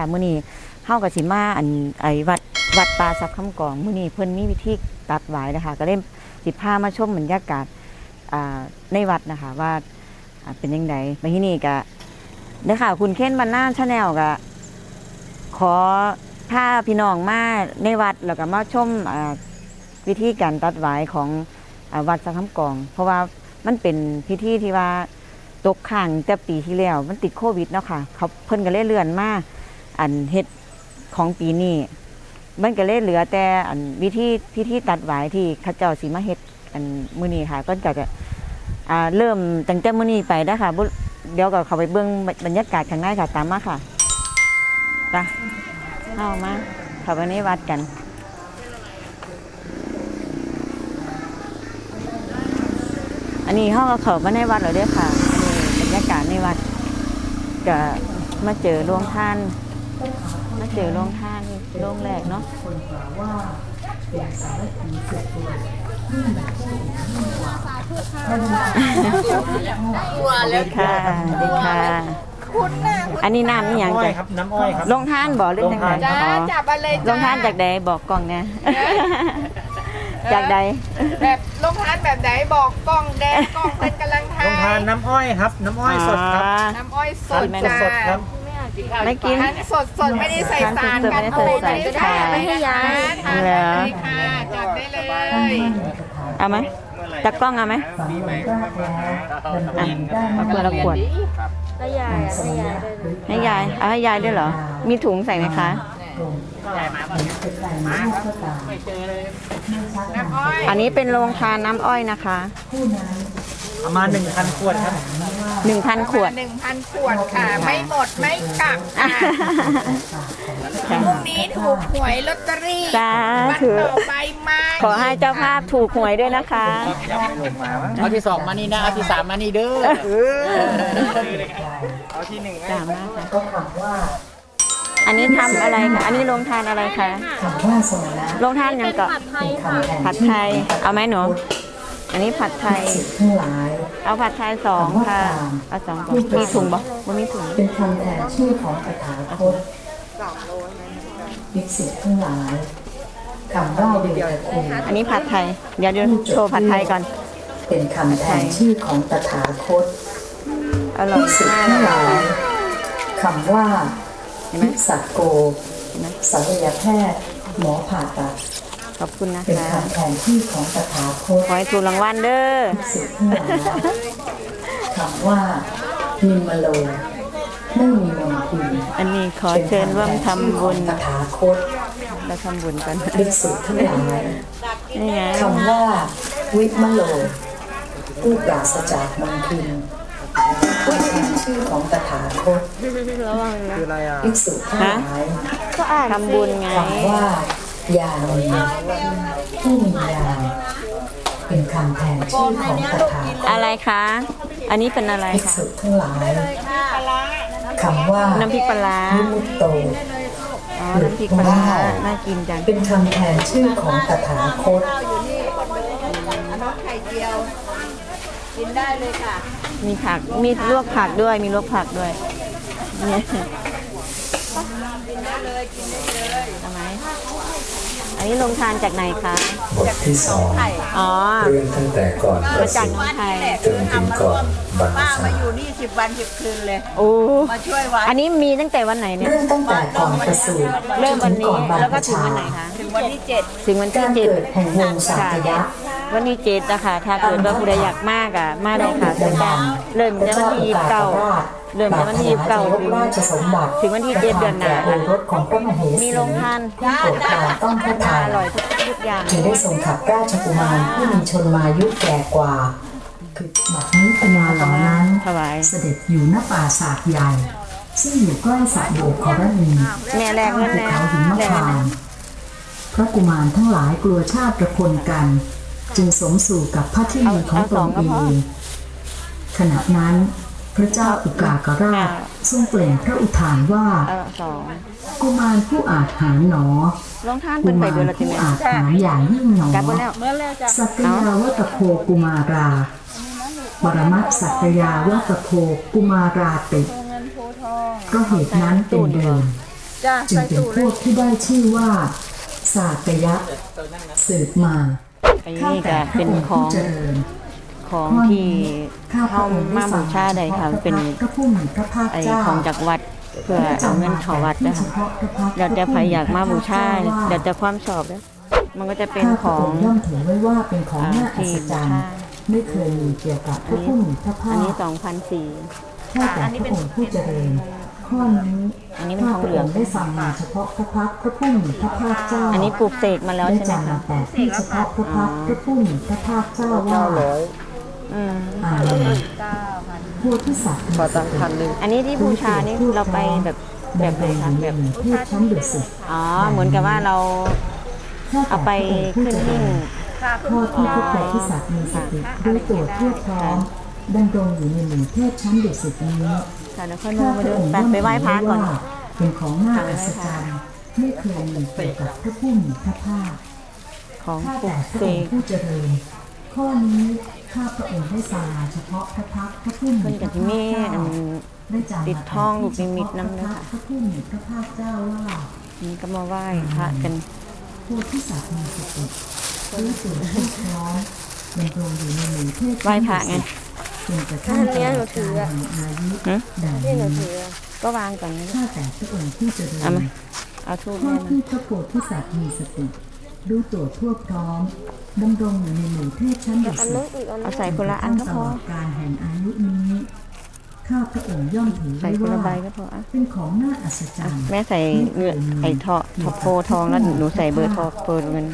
ค่ะมื้อนี้เฮากับสิมาอันไอวัดวัดป่าสักคำกองมื้อนี้เพิ่นมีวิธีตัดหวายนะคะ ก็เลยสิพามาชมบรรยากาศในวัดนะคะว่าเป็นยังไงมาที่นี่ก็เด้อค่ะคุณเค้นบรรณาชาแนลก็ขอพาพี่น้องมาในวัดแล้วก็มาชมวิธีการตัดหวายของอวัดสักคำกอง เพราะว่ามันเป็นพิธีที่ว่าตกข้างแต่ปีที่แล้ว มันติดโควิดเนาะค่ะเขาเพิ่นก็เลยเลื่อนมา อันเฮ็ดของปีนี้มันก็เลยเหลือแต่อันวิธีพิธีตัดหวายที่ข้าเจ้าสิมาเฮ็ดอันมื้อนี้ค่ะก็จะจะอ่าเริ่มตั้งแต่มื้อนี้ไปได้ค่ะเดี๋ยวก็เข้าไปเบิ่งบรรยากาศข้างในค่ะตามมาค่ะไปเข้ามาเข้าไปในวัดกันอันนี้ห้องก็เข้ามาในวัดแล้วเด้อค่ะอันนี้บรรยากาศในวัดก็มาเจอโรงท่าน มาเจอโรงท่านโรงแรกเนาะดีค่ะดีค่ะอันนี้น้ำนี่ยังอ้อยจ้ะครับน้ำอ้อยครับโรงท่านบ่หรือจังไดโรงทานอ๋อจับมาเลยโรงท่านจากใดบอกกล่องเนี่ยจากใดแบบลงทานแบบไหนบอกกล้องแดงกล้องเป็นกำลังทาลงทานยน้ำอ้อยครับ น้ำอ้อยสดครับน้ำอ้อยสทานดจ้าสดๆครับ ไม่กินทานสดสดไม่ได้ใส่สารทานสดๆไม่ได้ใส่สารไม่ให้ยายทานเหรได้อเลยค่ะจับได้เลยเอาไหมจากกล้องเอาไหมอะมาเพื่อละขวดให้ยายอะให้ยายด้วยให้ยายเอาให้ยายด้วยเหรอ มีถุงใส่ไหมคะ น้ำอ้อยอันนี้เป็นโรงทานน้ำอ้อยนะคะ ประมาณหนึ่งพันขวดครับ 1,000 ขวด หนึ่งพันขวดค่ะ ไม่หมดไม่กลับค่ะพรุ่งนี้ถูกหวยลอตเตอรี่สาวันธุ ต่อไปมาขอให้เจ้าภาพถูกหวยด้วยนะคะ เอาที่สองมานี่นะ เอาที่สามมานี่เด้อสามารถค่ะ อันนี้ทำอะไรคะ อันนี้โรงทานอะไรคะโรงทานยังเกาะผัดไทยค่ะผัดไทย เอาไหมหนู อันนี้ผัดไทย ทั้งหลาย เอาผัดไทยสองค่ะ เอาสองก่อนมีถุงบ่บ่มีถุง เป็นคำแทนชื่อของตถาคตภิกษุทั้งหลายคำว่าเดียวกับคุณอันนี้ผัดไทย เดี๋ยวเดี๋ยวโชว์ผัดไทยก่อน เป็นคำแทนชื่อของตถาคตอร่อภิยกษุมากทั้งเลหลายยคำว่าเห็นไหมภิกษัโกศัลยแพทย์ หมอผ่าตัด ขอบคุณนะเป็นคะ คำแทนชื่อของตถาคตขอให้ถูกรางวัลเด้อภิกษุทั้งหลายคำว่านิมโลไม่มีมนทินอันนี้ขอเชิญร่วมทำบุญตถาคตเราทำบุญกันภิกษุทั้งหลายนี่ไง คำว่า วิมโลผู้ปราศจากมนทินผู้แทนชื่อของตถาคตระวังนะคืออะไรอะ ภิกษุทั้งหลาย ก็อ่านทำบุญไง คำว่า ยานีผู้มียานเป็นคำแทนชื่อของตถาคตอะไรคะ อันนี้เป็นอะไรภิกคะ ษุทั้งหลายคำว่าน้ำพริกปลาร้าวิมุตโต อ๋อ น้ำพริกปลาร้าน่ากินจัง เป็นคำแทนชื่อของตถาคตมีผัก มีลวกผักด้วย มีลวกผักด้วยเนี่ย เอาไหมอันนี้ลงทานจากไหนคะบทที่สองอ๋อเรื่องตั้งแต่ก่อนประมาจากสูน้องติไทยจนถึงก่อนบรรพป้าชามาอยู่นี่สิบวันสิบคืนเลยโอ้มาช่วยวัดอันนี้มีตั้งแต่วันไหนเนี่ยเรื่องตั้งแต่ก่อนประสูติเริ่มวันนี้จถึงก่อนบรรแล้วพก็ถึงชาวันไหนคะถึงวันที่เจ็ดถึงวันที่การเจ็ดเกิดแห่งวงศาตยะวันที่เจ็ดนะคะถ้าเกิดว่าผู้ใดอยากมากอะ มาได้ค่ะตั้งแต่เริ่มจากวันที่ยี่สิบเก้า เริ่มจากวันที่ยี่สิบเก้าถึงราชสมบัติถึงวันที่เจ็ดเดือนหน้าโอรสของพระมเหสีมีโรงทานที่โปรดปรานต้องพระทัยอร่อยทุกทุกอย่างจึงได้ทรงขับราชกุมารผู้มีชนมายุแก่กว่าคือบัดนี้กุมารเหล่านั้นถวายเสด็จอยู่ณป่าสากใหญ่ ซึ่งอยู่ใกล้สระโบกขอรณีแม่แรงข้างเงินภูแล้วเขาหิมแรงพาเงินนต์พระกุมารทั้งหลายกลัวชาติประคนกัน จึงสมสู่กับพระที่มีของตนเองขณะนั้นพ ระเจ้าอุกากราชทรงเปล่งพระอุทานว่าเออสองกุมารผู้อาจหารหนอลงทานกุเป็นไปมารเบอร์ละทีผู้เนี่ยอาจหารอย่างยิ่งหนอกลับมาแล้วสัตยาวัตโพกุมาราปรมัตถสัตยาวัตโพกุมาราติก็เหตุนั้นเป็นเดิมจ้าจึงใส่เป็นตู้พเลวยกที่ได้ชื่อว่า สากยะสืบมาอันนี้ก็เป็นของเจริญ ของที่เข้ามาบูชาได้ค่ะเป็นไอของจากวัดเพื่อเอาเงินเข้าวัดนะคะแล้วแต่ใครอยากมาบูชาแล้วแต่ความชอบนะมันก็จะเป็นของย่อมถือไว้ว่าเป็นของน่าอัศจรรย์อ่ไม่เคยมีเกี่ยวกับพระผู้มีพระภาอันนี้สองพันสี่ข้าแต่พระองค์ผู้เจริญข้อนี้อันนี้มันทองเหลืองได้ฟังมาเฉพาะพระพักพระผู้มีพระภาคเจ้า อันนี้ปลูกเสกมาแล้วใช่ไหมจำมาคะแต่ที่เฉพาะพระพักพระผู้มีพระภาคเจ้าว่า อืมอาเมนโพธิสัตว์ขอตังพันหนึ่งอันนี้ที่บูชานี่เราไปแบบแบบไหนคะแบบเทพชั้นดุสิตอ๋อเหมือนกับว่าเราเอาไปขึ้นหิ้งข้อที่ทุกโพธิสัตว์มีสติด้วยตัวทั่วพร้อมดำรงอยู่ในหมู่เทพชั้นดุสิตนี้ค่ะแล้วค่อยมามาดูไปไปไหว้พระก่อนเป็นของน่าอัศจรรย์ไม่เคยมีเกี่ยวกับพระผู้มีพระภาคของข้าปลูแต่กพระเสองค์กผู้เจริญ ข้อนี้ข้าพระองค์ได้ฟังมาเฉพาะพระพักพระผู้มีพระภาคเจ้าได้จำมาติดทองลูกนิมิตนำด้วยค่ะพระผู้มีพระภาคเจ้าว่านี่ก็มาไหว้พระกันโพธิสัตว์มีสติรู้ตัวที่พร้อมดำรงอยู่ในหมู่เทพไหว้พระไงจนกระทั่งเนี้ยหนูถืออะแห่งอายุหือดังนี่หนูนี้ถือก็วางก่อนนะข้าแต่พระองค์ผู้เจริญเอามาเอาทูบข้อที่พระโพธิสัตว์มีสติ รู้ตัวทั่วพร้อมดำรงอยู่ในหมู่เทพชั้นดุอันสินึตงอีกอันนึเอางใส่คนละอันก็ตพลออดการแห่งอายุนี้ข้าพระองค์ย่อมถือใส่ไว้คนละว่าใบก็พออะเป็นของน่าอัศจรรย์แม่ใส่เงือกไอ้ทอทอโพทองแล้วหนูใส่เบอร์ทองเบอร์เงิน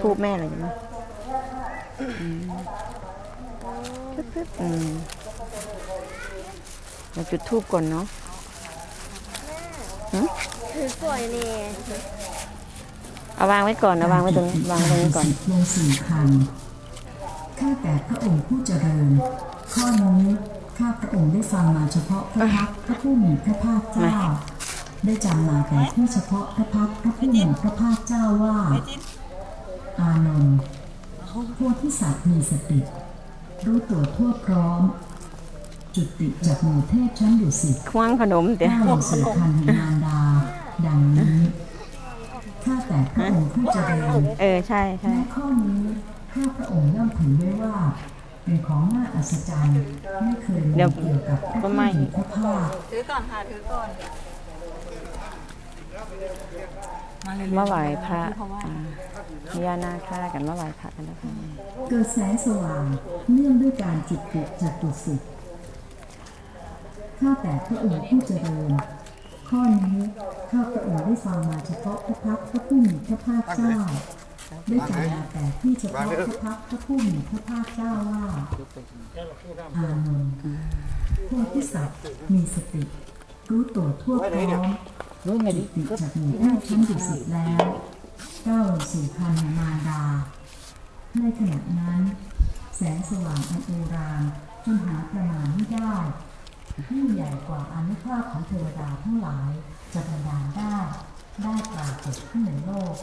ทูบแม่เลยนะอืมปึ๊บๆอืมเราจุดทูบก่อนเนาะถือสวยนี่ เอาวางไว้ก่อนเอาวางไว้ตรงนี้วางไว้ตรงนี้ก่อนสิบวงสี่พันข้าแต่พระองค์ผู้เจริญ ข้อนี้ข้าพระองค์ได้ฟังมาเฉพาะพระพักตร์พระผู้มีพระภาคเจ้า ได้จำมาแต่ที่เฉพาะพระพักตร์พระผู้มีพระภาคเจ้าว่า อานนท์โพธิสัตว์มีสติ รู้ตัวทั่วพร้อม จุติจากหมู่เทพชั้นดุสิตคว้างขนมเดี๋ยวก้าวสู่คันแห่งมารดา ดังนี้ ข้าแต่พระองค์ผู้เจริญเออใช่ใช่และข้อนี้ข้าพระองค์ย่อมถือไว้ว่า เป็นของน่าอัศจรรย์ไม่เคยมีเกี่ยวกับพระผู้มีพระภาคมาไหว้พระอ่าพญานาคากันมาไหว้พระกันนะคะเกิดแสงสว่างเนื่องด้วยการจุดติจากดุสิตข้าแต่พระองค์ผู้เจริญ ข้อนี้ข้าพระองค์ได้ฟังมาเฉพาะพระพักพระผู้มีพระภาคเจ้าได้จำมาแต่ที่เฉพาะพระพักพระผู้มีพระภาคเจ้าว่าอานนท์โพธิสัตว์มีสติ รู้ตัวทั่วพร้อมรู้ไงดิติจากหมู่แพทย์ชั้นดุสิตแล้วก้าวสู่คันมารดา ในขณะนั้น แสงสว่างอันโอรานจนหาประมาณไม่ได้ยิ่ง ใหญ่กว่าอานุภาพของเทวดาทั้งหลาย จะบันดาลได้ ได้ปรากฏขึ้นในโลก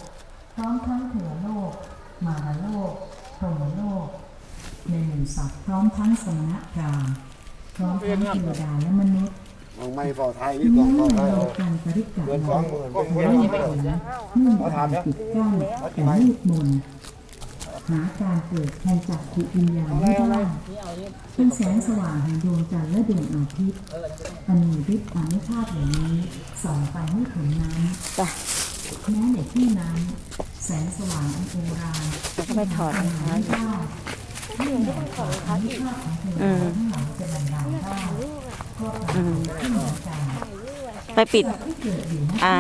พร้อมทั้งเทวโลก มารโลกพรหมโลก ในหมู่สัตว์พร้อมทั้งสมณพราหมณ์พร้อมทั้งเทวดาและมนุษย์เอาไม่เฝ้าไทยนี่เมื่ต้อองเฝ้าไทยในเอาการปริกรรเดินมสองหมื่นก็ไม่เงินเห็นเนื่องการปิดกั้นแต่มืดมน หาการเกิดแห่งจักขุวิญญาณไม่ได้เป็นแสงสว่างแห่งดวงจันทร์และดวงอาทิตย์อันมีฤทธิ์อานุภาพอย่างนี้ส่องไปไม่ถึงนั้นแม้ในที่นั้นแสงสว่างอันโอรานแล้วก็ไปถอดรองเท้าไม่อีกได้เรื่องใหญ่กว่าอานุภาพของเทวดาทั้งหลายจะบันดาลได้ก็ปรากฏขึ้นเหมือนกันไปปิด อ่า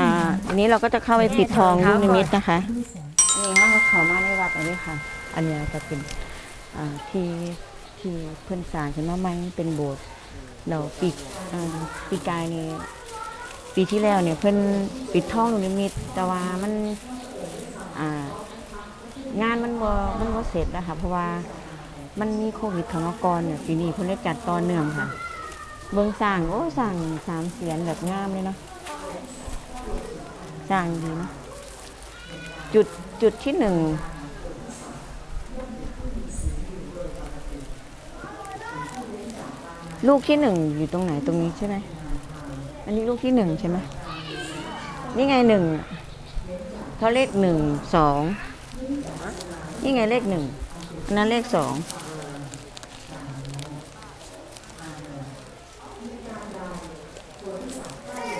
นนี้เราก็จะเข้าไปปิดทองลูกนิมิตนะคะ วัดอันนี้ค่ะ อันนี้ยจะเป็นที่ที่เพื่อนสร้างขึ้นมาใหม่เป็นโบสถ์เราปีอ่าปีกายนี่ปีที่แล้วเนี่ยเพื่อนปิดทองลูนิมิตแต่ว่ามันงานมันบ่มันบ่เสร็จนะคะเพราะว่ามันมีโควิดข้ามก่อนเนี่ยปีนี้เพิ่นเลยจัดต่อเนื่องค่ะ เบิ่งสร้างโอ้สร้างสามเสียนแบบงามเลยเนาะสร้างดีเนาะจุดจุดที่หนึ่ง ลูกที่หนึ่งอยู่ตรงไหนตรงนี้ใช่ไหมอันนี้ลูกที่หนึ่งใช่ไหมนี่ไงหนึ่งเขาเลขหนึ่งสองนี่ไงเลขหนึ่งอันนั้นเลขสอง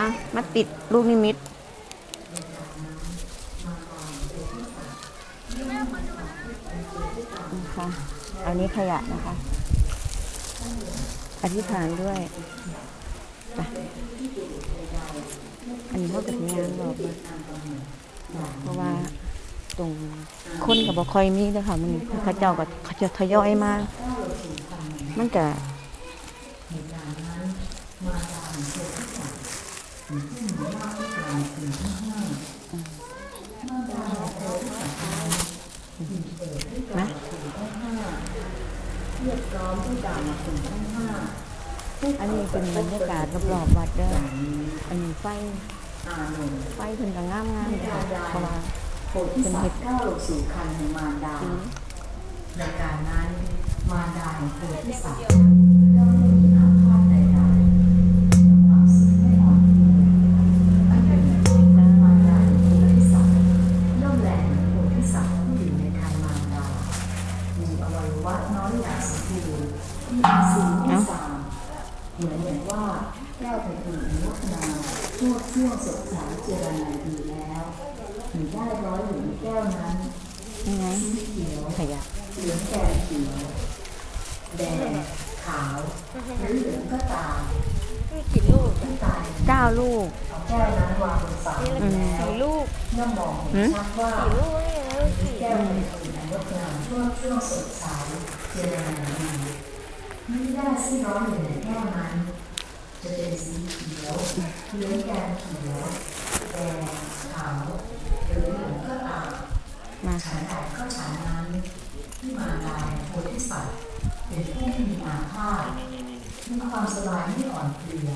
อะมาติดลูกนิมิตนะคะอันนี้ขยะนะคะ อธิษฐานด้วยไปอันนี้เขากับงานบอกว่าเพราะว่าตรงคนกับบ่คอยมีเด้อค่ะมันเขาเจ้าก็เขาจะทยอยมามันก็นะ อันนี้เป็นบรรยากาศรอบๆวัดเด้ออันนี้ไฟไฟเป็นก็งามๆเลยเพราะว่าโพธิสัตว์ก้าวลงสู่คันแห่งมารดาในการนั้นมารดาของโพธิสัตว์ ร้อยอยู่ในแก้วนั้นนี่ไงสีเขียวขยะเหลืองแกงเขียวแดงขาวหรือเหลืองก็ตามกี่ลูกที่ตายเก้าลูกเอาแก้วนั้นวางบนฝาอืมกี่ลูกย่อมมองเห็นชัดว่ากี่ลูกเนี่ยกี่แก้วเป็นอื่นอันงดงามช่วงช่วงสดใสเจริญดีไม่ได้ที่ร้อนอยู่ในแก้วนั้นจะเป็นสีเขียวเหลืองแกงเขียวแดงขาวหรือเหลืองก็ตามมาฉันใดก็ฉันนั้นที่มาลายโพธิสัตว์เป็นผู้ที่มีอาภาธมีความสบายไม่อ่อนเพลีย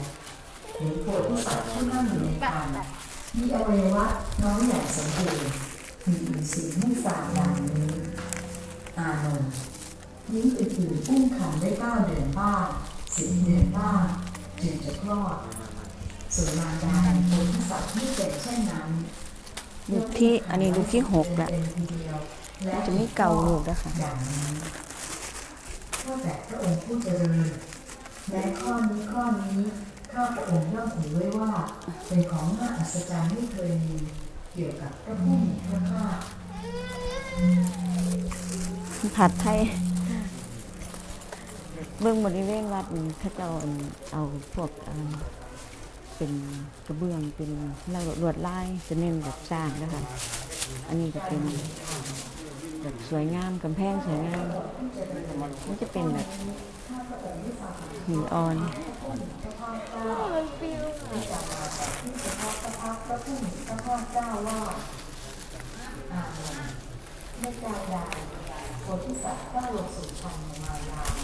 เห็นโพธิสัตว์ที่นั่งอยู่ในคันมีอวัยวะน้อยใหญ่สมบูรณ์มีอินทรีย์ไม่สามอย่างนี้ อานนท์หญิงอื่นๆอุ้มคันได้เก้าเดือนบ้างสิบเดือนบ้างจึงจะคลอด ส่วนมารดาในโพธิสัตว์ไม่เป็นเช่นนั้นลูกที่อันนี้ลูกที่หกละเป็นทีเดียวและมันจะมีเก่าลูกนะคะอย่างนี้ข้าแต่พระองค์ผู้เจริญและข้อนี้ข้อนี้ข้าพระองค์ย่อมเห็นไว้ว่าเป็นของน่าอัศจรรย์ไม่เคยมีเกี่ยวกับพระผู้มีพระภาคผัดไทยเบื้องบริเวณวัดนี่เขาเจ้าเอาพวกอ่า เป็นกระเบื้องเป็นลวดลายจะเน้นแบบสร้างนะคะอันนี้จะเป็นแบบสวยงามกำแพงสวยงามมันจะเป็นแบบหินอ่อนไม่กายดาโพธิสัตว์ก็ลงสู่ชันในมายา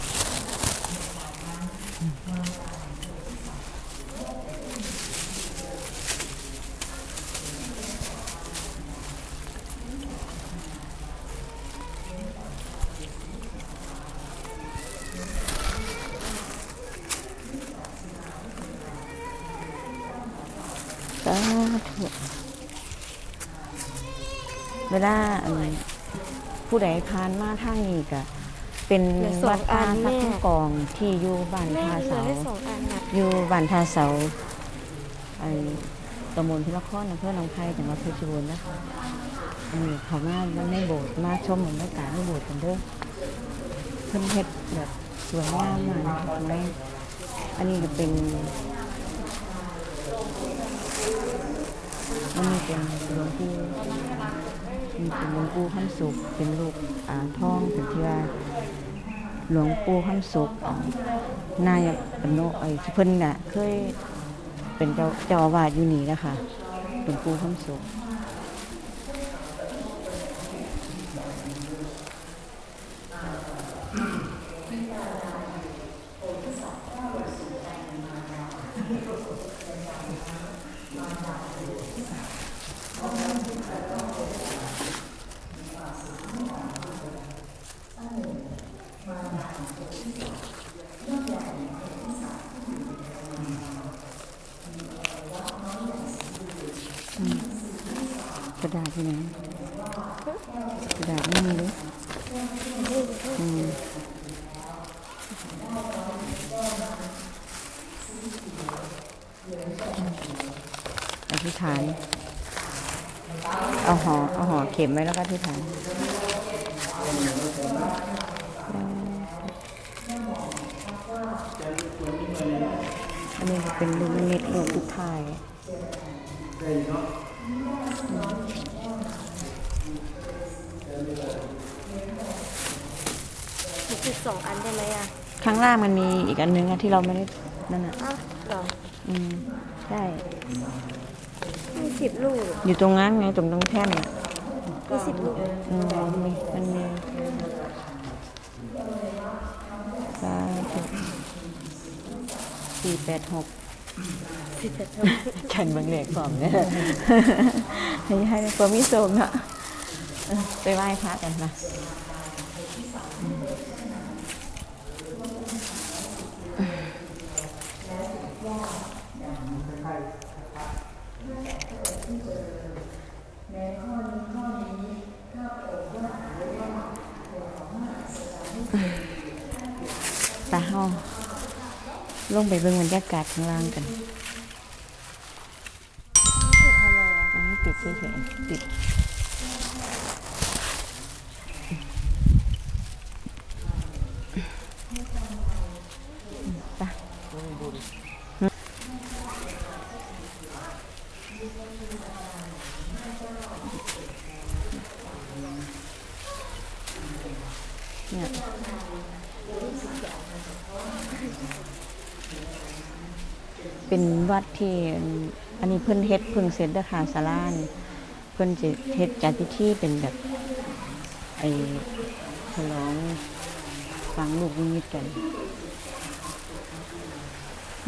ผู้ใดผ่านมาทางนี้ก็เป็นวัดอาสักทุกกองที่อยู่บ้านแม่ท่าเหลือเสา ได้สองอันนะอยู่บ้านท่าเสาไอ้ตำบลพิรคอนอำเภอหนองไผ่จังหวัดเพชรบูรณ์นะคะอันนี้เขามาในโบสถ์มาชมบรรยากาศในโบสถ์กันเด้อเพิ่นเฮ็ดแบบสวยงามมากนะคะสวยอันนี้ก็เป็นอันนี้เป็นหลวงปู่ นี่เป็นหลวงปู่ข้มสุขเป็นลูกอ่างทองเป็นเทือหลวงปู่ข้มสุขนายปโนไอ้เพิ่นน่ะเคยเป็นเจ้าเจ้าอาวาสอยู่นี่นะคะหลวงปู่ข้ามสุข กระดาษนี่กระดาษไม่มีเลยอืมอธิษฐาน เอาห่อเอาห่อเข็มไว้แล้วก็อธิษฐานอันนี้ก็เป็นลูกนิดลูกทุกทายจุดสองอันได้ไหมอะข้างล่างมันมีอีกอันนึงอะที่เราไม่ได้นั่นอะอ้าวเหรออืมใช่มี สิบลูกอยู่ตรงนั้นไงตรงตรงแท่นอะมีสิบลูกอืมมีมันมีสาธุสี่แปดหกสิบเอ็ดฉันเบางเหล็กสอมเนี่ยให้ให้ความมิโซมอะเออไปไหว้พระกันนะ ตาเฮาลงไปเบิ่งบรรยากาศข้างล่างกันอันนี้ติดเฉยๆติดไปเนี่ยเป็น วัดที่อันนี้เพิ่นเฮ็ดเพิ่งเสร็จเด้อค่ะศาลานเพิ่นจะเฮ็ดจัดพิธีเป็นแบบไอ้ฉลองฟังลูกนิมิตกัน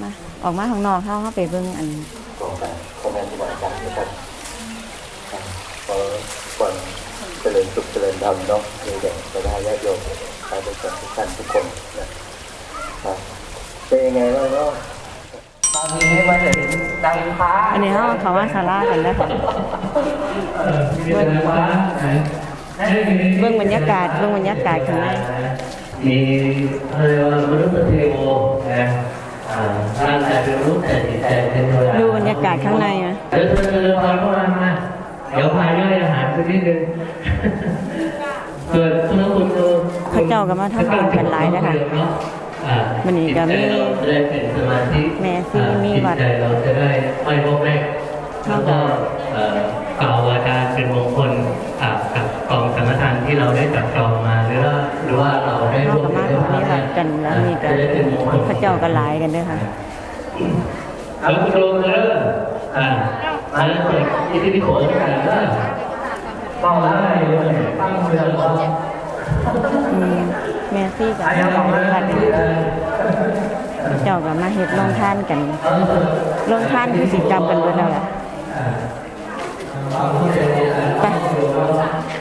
มาออกมาข้างนอกเข้าเข้าไปเบิ่งอันตรงกันคอมเมนต์ที่อกกันนะครับขอความเจริญสุขเจริญธรรมเนาะในแด่พระได้ญาติโยมชาวบ้านทุกท่านทุกคนนะครับเป็นยังไงบ้างเนาะ ตอนนี้มาถึงดังฟ้าอันนี้เขาเขาว่าศาลากันแล้วค่ะเบิ่งบรรยากาศเบิ่งบรรยากาศข้างในมีเรียกว่ามนุษย์เทโวนะอ่าร่างกายเป็นมนุษย์แต่จิตใจเป็นเทวดาดูบรรยากาศข้างในนะเดินเดินเดินพาเข้ามามาเดี๋ยวพาย่อยอาหารสักนิดนึงเกิดเมื่อคุณดูเขาเจ้าก็มาทำบุญกันหลายนะคะ อ่าวันนี้ก็มีจิตใจเราจะได้เป็นสมาธิแม่ซี่มีวัดจิตใจเราจะได้ไม่วอกแวกแล้วก็เอ่อกล่าววาจาเป็นมงคลอ่ากับกองสังฆทานที่เราได้จับจองมาหรือว่าหรือว่าเราได้เขาร่วมก็มาตรงนี้วัดกันแล้วมีกันเขาเจ้าก็หลายกันด้วยค่ะเอาคุณโรมเริ่มอ่ามาแล้วเปิดอิทธิพิโสกันเริ่มต้องอะไรเลยตั้งเรือของอืม แม่ซี่กับแม่ของวัดเจ้าก็มาเฮ็ดลงท่านกันลงท่านคือสิจำกันเบิดแล้วล่ะไป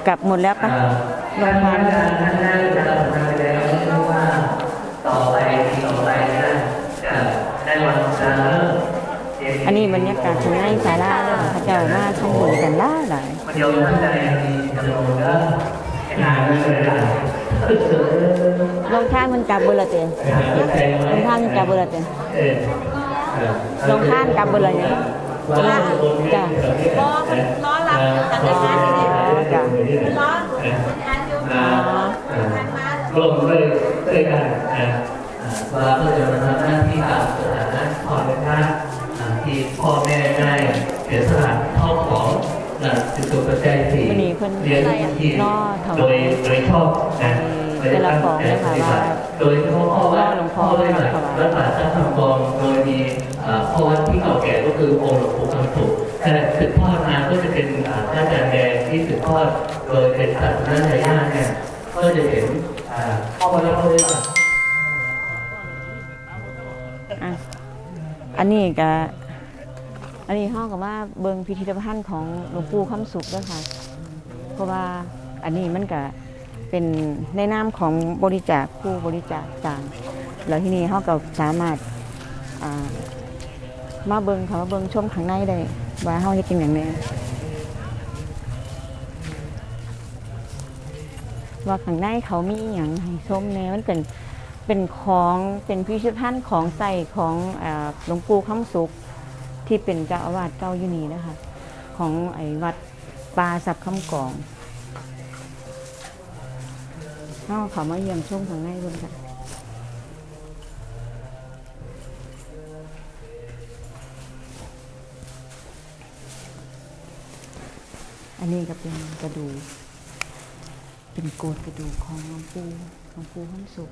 กลับหมดแล้วปะลงทานท่านได้จะทำงานแล้วไม่ว่าต่อไปต่อไปนะจะได้วันเสาร์อันนี้บรรยากาศข้างในศาลาเด้อเขาเจ้ามาทำบุญกันหลายหลาย ลงทานมันกลับเบิดและเต็มลงทานมันกลับเบิดและเต็มเออลงทานกลับเบิดและเนี่ยจ้ะร้อนร้อนรับจัดงานจ้ะร้อนทันอยู่ร่วมด้วยด้วยกันนะว่าเพื่อจะมาทำหน้าที่ตามสถานะพ่อแม่ท่านที่พ่อแม่ได้เสียสละเข้าของนะจุดตัวปัจจัยสี่วันนี้เพิ่นเรียนที่รอถวายโดยโดยชอบนะ แต่ละของเนี่ยค่ะว่าโดยเฉพาะพ่อวัดรอหลวงพ่อพ่อได้มาถวายรักษาท่านทำกองโดยมีอ่าพ่อวัดที่เก่าแก่ก็คือองค์หลวงปู่คำสุแต่สืบทอดมาก็จะเป็นอาพระอาจารย์แดงที่สืบทอดโดยเป็นศาสนาทยาเนี่ยก็จะเห็นอ่าพ่อวัดและพ่อได้มาอะอันนี้ก็อันนี้ห้องกับว่าเบิงพิพิธภัณฑ์ของหลวงปู่คำสุขด้วยค่ะ เพราะว่าอันนี้มันก็ เป็นในนามของบริจาคผู้บริจาคต่างแล้วที่นี่เขาก็สามารถมาเบิงเขาเบิงชมข้างในได้ว่าเขาจะกินอย่างไรว่าข้างในเขามีอย่างให้มแนี่มันเป็นเป็นของเป็นพิพิธภัณฑ์ของใส่ของหลวงปู่คมสุขที่เป็นเจ้าอาวาสเจ้าอยู่นี่นะคะของไอ้วัดปลาสับข้ามกอง เอาเขามาเยี่ยมชมข้างในบนค่ะอันนี้ก็เป็นกระดูก เป็นโกดกระดูกของหลวงปู่หลวงปู่ข้นสุข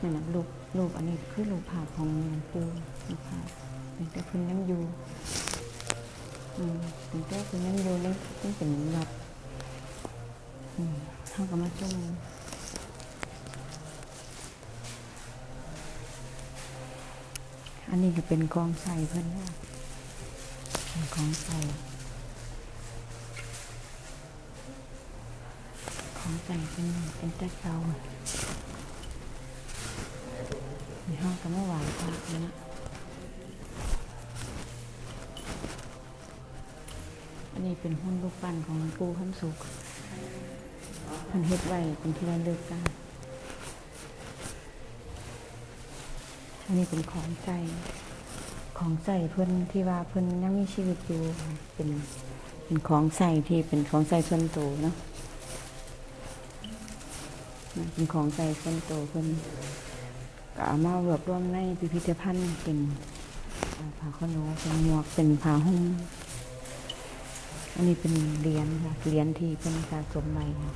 นี่นะรูปรูปอันนี้คือรูปภาพของหลวงปู่รูปภาเป็นแต่เพิ่นยังอยู่อืมเป็นแต่เพิ่นยังอยู่นี่ต้องเป็นวัดอืมเท่ากับมาจม อันนี้ก็เป็นกองใส่เพิ่อนว่าเป็นกองใส่ของใส่เป็นเป็นแต่เก่าในห้องก็ไม่หวพระนะอันนี้เป็นหุ้นรูปปั้นของหลวงปู่ขั้นสุขเพิ่นเฮ็ดไว้เป็นที่ระลึกกัน อันนี้เป็นของใส่ของใส่เพิ่นที่ว่าเพิ่นยังมีชีวิตอยู่เป็นเป็นของใส่ที่เป็นของใส่ส่วนตัวเนาะเป็นของใส่ส้นโตเพิ่นก็เอามารวบรวมในพิพิธภัณฑ์เป็นผ้าขนหนูเป็นหมวกเป็นผ้าห่มอันนี้เป็นเหรียญค่ะเหรียญที่เป็นสะสมใบค่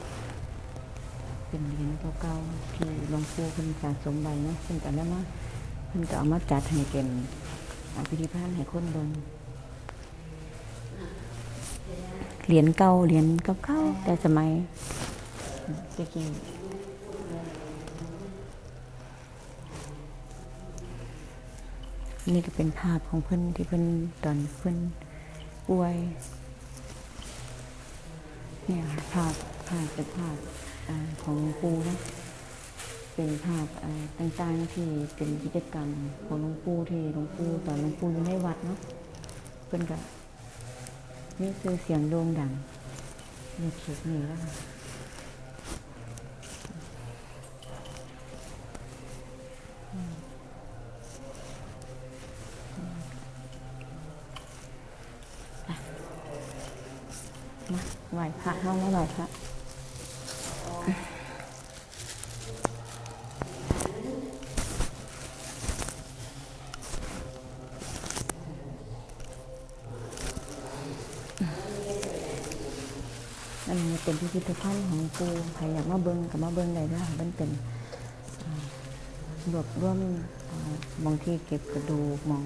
เป็นเหรียญเก่าๆที่หลวงปู่เป็นสะสมใบเนาะเพิ่นก็แล้วมา เพิ่นก็เอามาจัดให้เป็นอ่าพิธภัณฑ์ให้คนเบิ่งเหรียญเก่าเหรียญเก่าๆแต่สมัยตะกี้นี่ก็เป็นภาพของเพื่อนที่เพื่อนตอนเพื่อนป่วย เนี่ยภาพภาพเป็นภาพของปูนะ เป็นภาพอ่าต่างๆที่เป็นกิจกรรมของหลวงปู่ที่หลวงปู่ตอนหลวงปู่อยู่ในวัดเนาะเพื่อนก็มีชื่อเสียงโด่งดังในเขตนี้แล้วค่ะมาไหวพระเข้ามาไหวพระ พิพิธภัณฑ์ของปูใครอยากมาเบิ้งก็มาเบิ้งได้ด้วยค่ะมันเป็นอ่ารวบรวมบางที่เก็บกระดูกมอง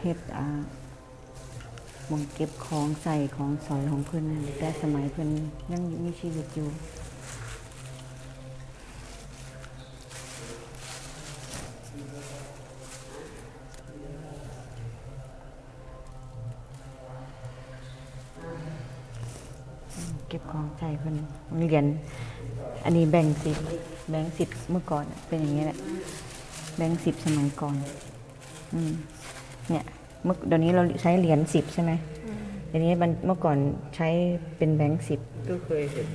เฮ็ดอ่ามองเก็บของใส่ของสอยของเพื่อนนั่นแต่สมัยเพื่อนยังมีชีวิตอยู่ เพื่อนเหรียญอันนี้แบ่งสิบแบ่งสิบเมื่อก่อนเป็นอย่างนี้แหละแบ่งสิบสมัยก่อน อืม เนี่ย เมื่อเดี๋ยวนี้เราใช้เหรียญสิบใช่ไหมเดี๋ยวนี้มันเมื่อก่อนใช้เป็นแบงค์สิบก็เคยเห็น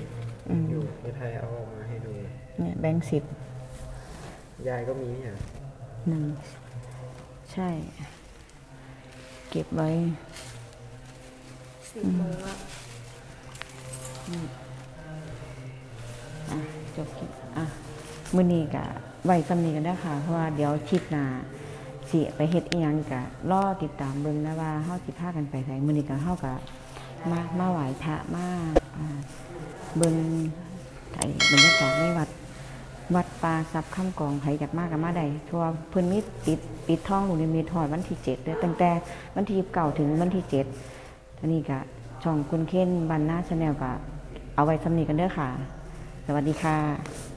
อืมอยู่ในไทยเอาออกมาให้ดู เนี่ยแบงค์สิบยายก็มีเนี่ยหนึ่งใช่ เก็บไว้สิบโมงละอะ จบคลิปอะมื้อนี้กะไว้สำนีกันได้ค่ะเพราะว่าเดี๋ยวคลิปหน้าสิไปเฮ็ดอีหยังกะรอติดตามเบิ่งนะว่าเฮาสิพากันไปไสมื้อนี้ก็เฮาก็มามาไหว้พระมาอ่าเบิ่งไอ้บรรยากาศในวัดวัดป่าซับคำกองไผจากมากกับมาได้เพราะว่าเพิ่นมีปิดปิดท้องลูกนิมิตฮอดวันที่7เด้อตั้งแต่วันที่29ถึงวันที่7อันนี้ก็ช่องคุณเคนบันหน้าชาแนลก็เอาไว้สำนีกันเด้อค่ะ สวัสดีค่ะ